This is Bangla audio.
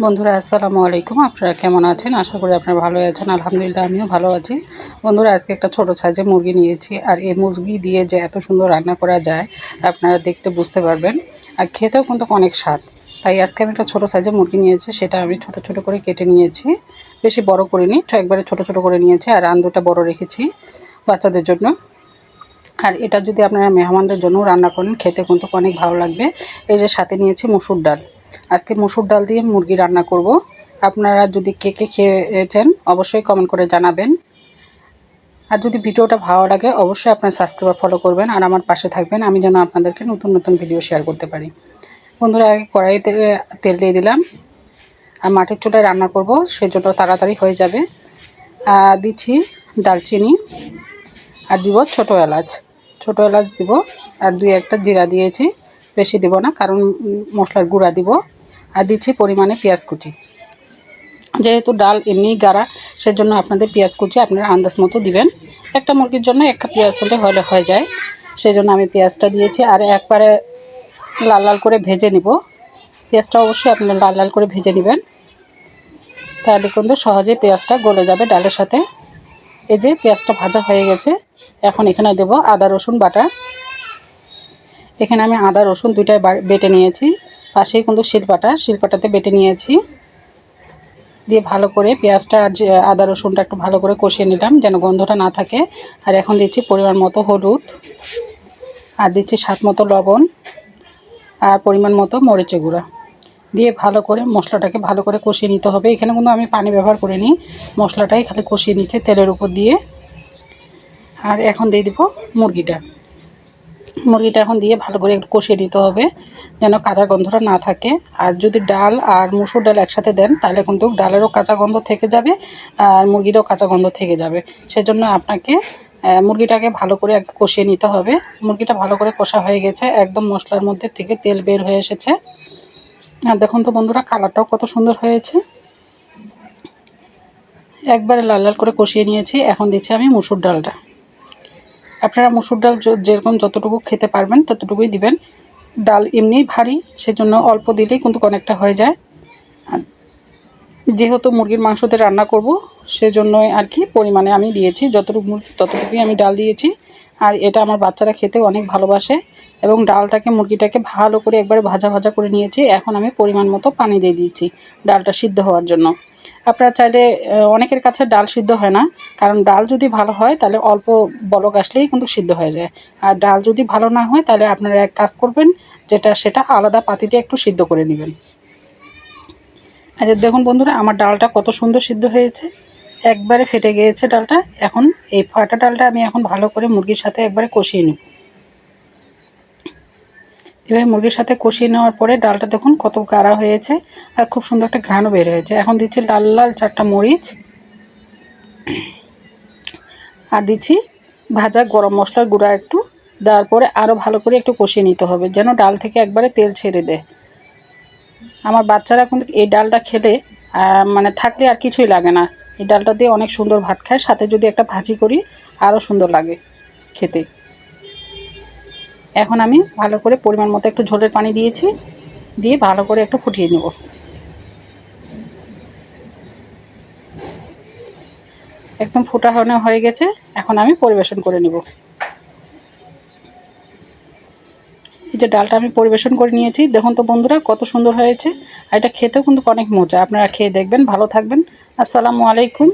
বন্ধুরা, আসসালামু আলাইকুম। আপনারা কেমন আছেন? আশা করি আপনারা ভালো আছেন। আলহামদুলিল্লাহ, আমিও ভালো আছি। বন্ধুরা, আজকে একটা ছোট সাইজে মুরগি নিয়েছি। আর এই মুরগি দিয়ে যে এত সুন্দর রান্না করা যায়, আপনারা দেখতে বুঝতে পারবেন। আর খেতেও কিন্তু অনেক স্বাদ। তাই আজকে আমি একটা ছোটো সাইজে মুরগি নিয়েছি। সেটা আমি ছোট ছোট করে কেটে নিয়েছি। বেশি বড় করিনি একবারে ছোট ছোট করে নিয়েছি। আর আন্দুটা বড় রেখেছি বাচ্চাদের জন্য। আর এটা যদি আপনারা মেহমানদের জন্য রান্না করেন, খেতে কিন্তু অনেক ভালো লাগবে। এই যে সাথে নিয়েছি মুসুর ডাল। আজকে মুসুর ডাল দিয়ে মুরগি রান্না করব। আপনারা যদি কে কে খেয়েছেন, অবশ্যই কমেন্ট করে জানাবেন। আর যদি ভিডিওটা ভালো লাগে, অবশ্যই আপনার সাবস্ক্রাইবার ফলো করবেন আর আমার পাশে থাকবেন। আমি যেন আপনাদেরকে নতুন নতুন ভিডিও শেয়ার করতে পারি। বন্ধুরা, আগে কড়াইতে তেল দিয়ে দিলাম। আর মাটির চুলায় রান্না করব, সেজন্য তাড়াতাড়ি হয়ে যাবে। আর দিচ্ছি ডালচিনি। আর দিব ছোটো এলাচ। ছোটো এলাচ দিব। আর দুই একটা জিরা দিয়েছি। বেশি দিব না, কারণ মশলার গুঁড়া দিব। আর দিচ্ছি পরিমাণে পেঁয়াজ কুচি। যেহেতু ডাল এমনি গাড়া সেজন্য আপনাদের পেঁয়াজ কুচি আপনারা আন্দাজ মতো দিবেন। একটা মুরগির জন্য একটা পেঁয়াজ হলে হলে হয়ে যায়। সেই জন্য আমি পেঁয়াজটা দিয়েছি আর একবারে লাল লাল করে ভেজে নিব। পেঁয়াজটা অবশ্যই আপনারা লাল লাল করে ভেজে নেবেন। তাহলে কিন্তু সহজে পেঁয়াজটা গলে যাবে ডালের সাথে। এই যে পেঁয়াজটা ভাজা হয়ে গেছে, এখন এখানে দেব আদা রসুন বাটা। এখানে আমি আদা, রসুন দুইটাই বেটে নিয়েছি। পাশেই কিন্তু শিলপাটা শিলপাটাতে বেটে নিয়েছি। দিয়ে ভালো করে পেঁয়াজটা আর আদা, রসুনটা একটু ভালো করে কষিয়ে নিলাম যেন গন্ধটা না থাকে। আর এখন দিচ্ছি পরিমাণ মতো হলুদ। আর দিচ্ছি স্বাদ মতো লবণ। আর পরিমাণ মতো মরিচে গুঁড়া। দিয়ে ভালো করে মশলাটাকে ভালো করে কষিয়ে নিতে হবে। এখানে কিন্তু আমি পানি ব্যবহার করিনি। মশলাটাই খালি কষিয়ে নিচ্ছে তেলের উপর দিয়ে। আর এখন দিয়ে দিব মুরগিটা। মুরগিটা এখন দিয়ে ভালো করে একটু কষিয়ে নিতে হবে, যেন কাঁচা গন্ধটা না থাকে। আর যদি ডাল আর মুসুর ডাল একসাথে দেন, তাহলে কিন্তু ডালেরও কাঁচা গন্ধ থেকে যাবে আর মুরগিরও কাঁচা গন্ধ থেকে যাবে। সেজন্য আপনাকে মুরগিটাকে ভালো করে আগে কষিয়ে নিতে হবে। মুরগিটা ভালো করে কষা হয়ে গেছে, একদম মশলার মধ্যে থেকে তেল বের হয়ে এসেছে। আর দেখুন তো বন্ধুরা, কালারটাও কত সুন্দর হয়েছে। একবারে লাল লাল করে কষিয়ে নিয়েছি, এখন দিচ্ছি আমি মুসুর ডালটা। আপনারা মুসুর ডাল যেরকম যতটুকু খেতে পারবেন ততটুকুই দিবেন। ডাল এমনিই ভারী, সেজন্য অল্প দিলেই কিন্তু অনেকটা হয়ে যায়। যেহেতু মুরগির মাংসতে রান্না করব, সেজন্যই আর কি পরিমাণে আমি দিয়েছি। যতটুকু ততটুকুই আমি ডাল দিয়েছি। আর এটা আমার বাচ্চারা খেতে অনেক ভালোবাসে এবং ডালটাকে, মুরগিটাকে ভালো করে একবারে ভাজা ভাজা করে নিয়েছি। এখন আমি পরিমাণ মতো পানি দিয়ে দিয়েছি ডালটা সিদ্ধ হওয়ার জন্য। আপনারা চাইলে অনেকের কাছে ডাল সিদ্ধ হয় না। কারণ ডাল যদি ভালো হয়, তাহলে অল্প বলক আসলেই কিন্তু সিদ্ধ হয়ে যায়। আর ডাল যদি ভালো না হয়, তাহলে আপনারা এক কাজ করবেন, যেটা, সেটা আলাদা পাতিতে একটু সিদ্ধ করে নেবেন। আচ্ছা দেখুন বন্ধুরা, আমার ডালটা কত সুন্দর সিদ্ধ হয়েছে। একবারে ফেটে গিয়েছে ডালটা। এখন এই ফাটা ডালটা আমি এখন ভালো করে মুরগির সাথে একবারে কষিয়ে নিব। এভাবে মুরগির সাথে কষিয়ে নেওয়ার পরে ডালটা দেখুন কত গাঢ়া হয়েছে আর খুব সুন্দর একটা ঘ্রাণও বের হয়েছে। এখন দিচ্ছি লাল লাল চারটা মরিচ। আর দিচ্ছি ভাজা গরম মশলার গুঁড়া একটু। দেওয়ার পরে আরও ভালো করে একটু কষিয়ে নিতে হবে যেন ডাল থেকে একবারে তেল ছেড়ে দেয়। আমার বাচ্চারা কিন্তু এই ডালটা খেলে মানে থাকলে আর কিছুই লাগে না। এই ডালটা দিয়ে অনেক সুন্দর ভাত খায়, সাথে যদি একটা ভাজি করি আরও সুন্দর লাগে খেতে। এখন আমি ভালো করে পরিমাণ মতো একটু ঝোলের পানি দিয়েছি, দিয়ে ভালো করে একটু ফুটিয়ে নেব। একদম ফুটানো হয়ে গেছে, এখন আমি পরিবেশন করে নেব। এই যে ডালটা আমি পরিবেশন করে নিয়েছি, দেখুন তো বন্ধুরা কত সুন্দর হয়েছে, আর এটা খেতেও কিন্তু অনেক মজা, আপনারা খেয়ে দেখবেন, ভালো থাকবেন। আসসালামু আলাইকুম।